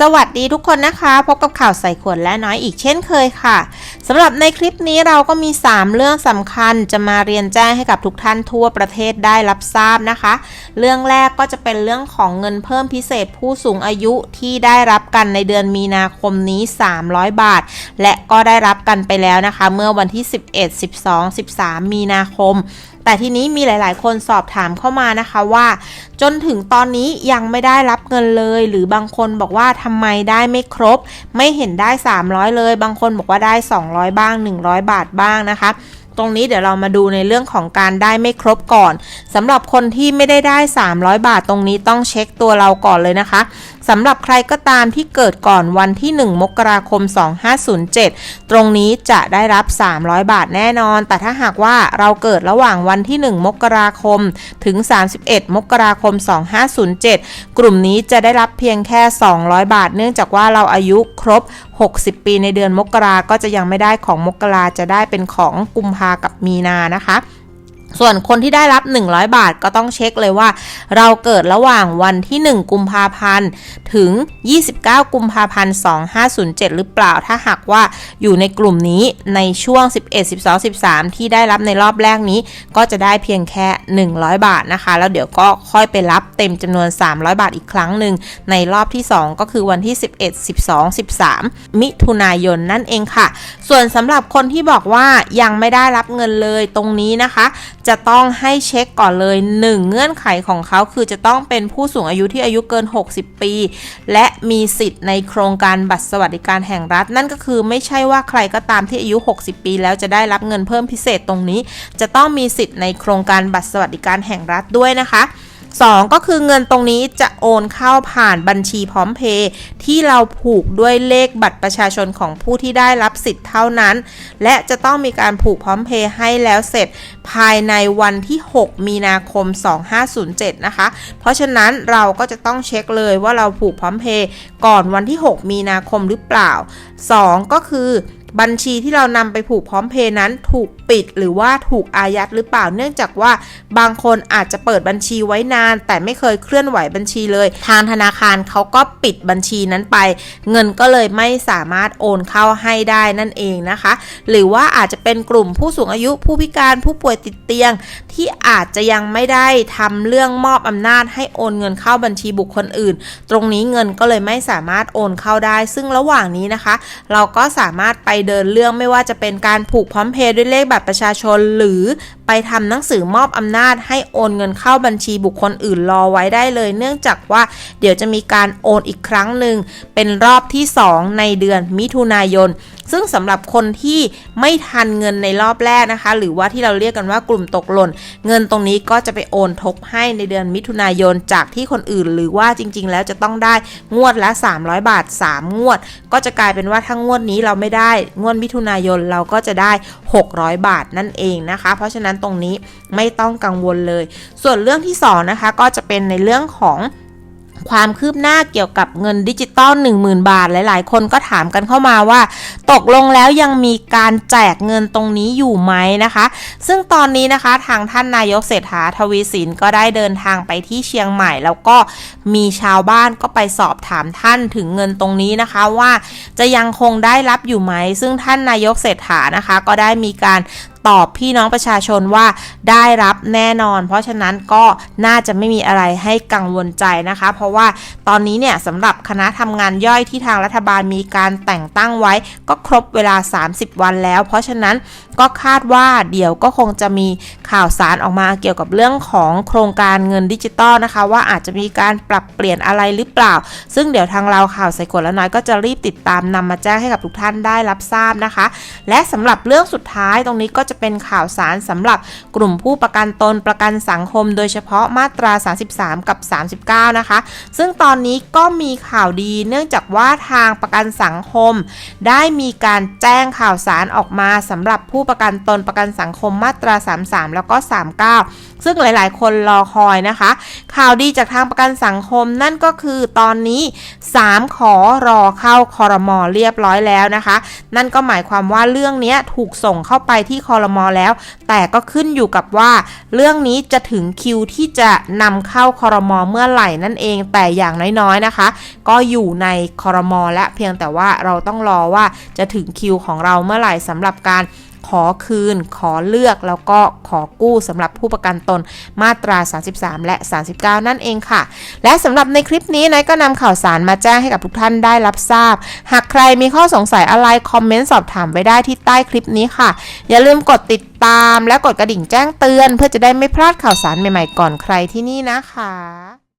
สวัสดีทุกคนนะคะ พบกับข่าวใส่ขวดและน้อยอีกเช่นเคยค่ะสำหรับในคลิปนี้เราก็มี 3 เรื่องสำคัญจะมาเรียนแจ้งให้กับทุกท่านทั่วประเทศได้รับทราบนะคะ เรื่องแรกก็จะเป็นเรื่องของเงินเพิ่มพิเศษผู้สูงอายุที่ได้รับกันในเดือนมีนาคมนี้ 300 บาท และก็ได้รับกันไปแล้วนะคะ เมื่อวันที่ 11 12 13 มีนาคม แต่ทีนี้มีหลาย ๆ คนสอบถามเข้ามานะคะว่า จนถึงตอนนี้ยังไม่ได้รับเงินเลย หรือบางคนบอกว่าทำไมได้ไม่ครบ ไม่เห็นได้ 300 เลย บางคนบอกว่าได้ 200 บ้าง 100 บาทบ้างนะคะตรงนี้เดี๋ยวเรามาดูในเรื่องของการได้ไม่ครบก่อนสำหรับคนที่ไม่ได้ได้ 300 บาทตรงนี้ต้องเช็คตัวเราก่อนเลยนะคะสำหรับใครก็ตามที่เกิดก่อนวันที่ 1 มกราคม 2507 ตรงนี้จะได้รับ 300 บาทแน่นอน แต่ถ้าหากว่าเราเกิดระหว่างวันที่ 1 มกราคม ถึง 31 มกราคม 2507 กลุ่มนี้จะได้รับเพียงแค่ 200 บาท เนื่องจากว่าเราอายุครบ 60 ปีในเดือนมกราก็จะยังไม่ได้ของมกราจะได้เป็นของกุมภากับมีนานะคะ ส่วนคนที่ได้รับ 100 บาทก็ต้องเช็คเลยว่า เราเกิดระหว่างวันที่ 1 กุมภาพันธ์ ถึง 29 กุมภาพันธ์ 2507 หรือเปล่า ถ้าหากว่าอยู่ในกลุ่มนี้ในช่วง 11 12 13 ที่ได้รับในรอบแรกนี้ ก็จะได้เพียงแค่ 100 บาทนะคะ แล้วเดี๋ยวก็ค่อยไปรับเต็มจำนวน 300 บาทอีกครั้งหนึ่งในรอบที่ 2 ก็คือวันที่ 11 12 13 มิถุนายนนั่นเองค่ะ ส่วนสำหรับคนที่บอกว่ายังไม่ได้รับเงินเลยตรงนี้นะคะจะต้องให้เช็คก่อนเลย 1 เงื่อนไขของเขาคือจะต้องเป็นผู้สูงอายุที่อายุเกิน 60 ปี และมีสิทธิ์ในโครงการบัตรสวัสดิการแห่งรัฐ นั่นก็คือไม่ใช่ว่าใครก็ตามที่อายุ 60 ปี แล้วจะได้รับเงินเพิ่มพิเศษตรงนี้ จะต้องมีสิทธิ์ในโครงการบัตรสวัสดิการแห่งรัฐด้วยนะคะ 2 ก็คือเงินตรงนี้จะโอนเข้าผ่านบัญชีพร้อมเพย์ที่เราผูกด้วยเลขบัตรประชาชนของผู้ที่ได้รับสิทธิ์เท่านั้น และจะต้องมีการผูกพร้อมเพย์ให้แล้วเสร็จภายในวันที่ 6 มีนาคม 2507 นะคะ เพราะฉะนั้นเราก็จะต้องเช็คเลยว่าเราผูกพร้อมเพย์ก่อนวันที่ 6 มีนาคมหรือเปล่า 2 ก็คือ บัญชีที่เรานำไปผูกพร้อมเพย์นั้นถูกปิดหรือว่าถูกอายัดหรือเปล่าเนื่องจากว่าบางคนอาจจะเปิดบัญชีไว้นาน แต่ไม่เคยเคลื่อนไหวบัญชีเลย ทางธนาคารเขาก็ปิดบัญชีนั้นไป เงินก็เลยไม่สามารถโอนเข้าให้ได้นั่นเองนะคะ หรือว่าอาจจะเป็นกลุ่มผู้สูงอายุผู้พิการผู้ป่วยติดเตียง ที่อาจจะยังไม่ได้ทำเรื่องมอบอำนาจให้โอนเงินเข้าบัญชีบุคคลอื่น ตรงนี้เงินก็เลยไม่สามารถโอนเข้าได้ ซึ่งระหว่างนี้นะคะ เราก็สามารถไปเดินเรื่องไม่ว่าจะเป็นการผูกพร้อมเพย์ด้วยเลขบัตรประชาชน หรือไปทำหนังสือมอบอำนาจให้โอนเงินเข้าบัญชีบุคคลอื่นรอไว้ได้เลย เนื่องจากว่าเดี๋ยวจะมีการโอนอีกครั้งหนึ่งเป็นรอบที่ 2 ในเดือนมิถุนายน ซึ่งสำหรับคนที่ไม่ทันเงินในรอบแรกนะคะ หรือว่าที่เราเรียกกันว่ากลุ่มตกหล่น เงินตรงนี้ก็จะไปโอนทบให้ในเดือนมิถุนายนจากที่คนอื่น หรือว่าจริง ๆ แล้วจะต้องได้งวดละ 300 บาท 3 งวด ก็จะกลายเป็นว่าถ้างวดนี้เราไม่ได้งวดมิถุนายนเราก็จะได้ 600 บาทนั่นเองนะคะ เพราะฉะนั้นตรงนี้ไม่ต้องกังวลเลย ส่วนเรื่องที่2นะคะก็จะเป็นในเรื่องของ ความคืบหน้าเกี่ยวกับเงินดิจิตอล10,000 บาท หลาย ๆ คนก็ถามกันเข้ามาว่า ตกลงแล้วยังมีการแจกเงินตรงนี้อยู่ไหมนะคะ ซึ่งตอนนี้นะคะทางท่านนายกเศรษฐาทวีสินก็ได้เดินทางไปที่เชียงใหม่ แล้วก็มีชาวบ้านก็ไปสอบถามท่านถึงเงินตรงนี้นะคะว่าจะยังคงได้รับอยู่ไหม ซึ่งท่านนายกเศรษฐานะคะ ก็ได้มีการ ตอบพี่น้องประชาชนว่าได้รับแน่นอน เพราะฉะนั้นก็น่าจะไม่มีอะไรให้กังวลใจนะคะ เพราะว่าตอนนี้เนี่ยสำหรับคณะทำงานย่อยที่ทางรัฐบาลมีการแต่งตั้งไว้ ก็ครบเวลา 30 วันแล้ว เพราะฉะนั้นก็คาดว่าเดี๋ยวก็คงจะมีข่าวสารออกมาเกี่ยวกับเรื่องของโครงการเงินดิจิตอลนะคะ ว่าอาจจะมีการปรับเปลี่ยนอะไรหรือเปล่า ซึ่งเดี๋ยวทางเราข่าวใส่ขวดแล้วน้อยก็จะรีบติดตามนำมาแจ้งให้กับทุกท่านได้รับทราบนะคะ และสำหรับเรื่องสุดท้ายตรงนี้ก็จะจะเป็นข่าวสารสำหรับกลุ่มผู้ประกันตนประกันสังคม โดยเฉพาะมาตรา 33 กับ 39 นะคะ ซึ่งตอนนี้ก็มีข่าวดีเนื่องจากว่าทางประกันสังคม ได้มีการแจ้งข่าวสารออกมาสำหรับผู้ประกันตนประกันสังคมมาตรา 33 แล้วก็ 39 ซึ่งหลาย ๆ คนรอคอยนะคะ ข่าวดีจากทางประกันสังคมนั่นก็คือตอนนี้ 3 ขอรอเข้าคอรมอเรียบร้อยแล้วนะคะ นั่นก็หมายความว่าเรื่องนี้ถูกส่งเข้าไปที่คอรรมอแล้ว แต่ก็ขึ้นอยู่กับว่า เรื่องนี้จะถึงคิวที่จะนำเข้าคอรมอเมื่อไหร่นั่นเอง แต่อย่างน้อยๆนะคะ ก็อยู่ในคอรมอและเพียงแต่ว่าเราต้องรอว่าจะถึงคิวของเราเมื่อไหร่สำหรับการ ขอคืน ขอเลือกแล้วก็ขอกู้สำหรับผู้ประกันตนมาตรา 33 และ 39 นั่นเองค่ะ และสำหรับในคลิปนี้นายก็นำข่าวสารมาแจ้งให้กับทุกท่านได้รับทราบ หากใครมีข้อสงสัยอะไร คอมเมนต์สอบถามไว้ได้ที่ใต้คลิปนี้ค่ะ อย่าลืมกดติดตามและกดกระดิ่งแจ้งเตือน เพื่อจะได้ไม่พลาดข่าวสารใหม่ๆก่อนใครที่นี่นะคะ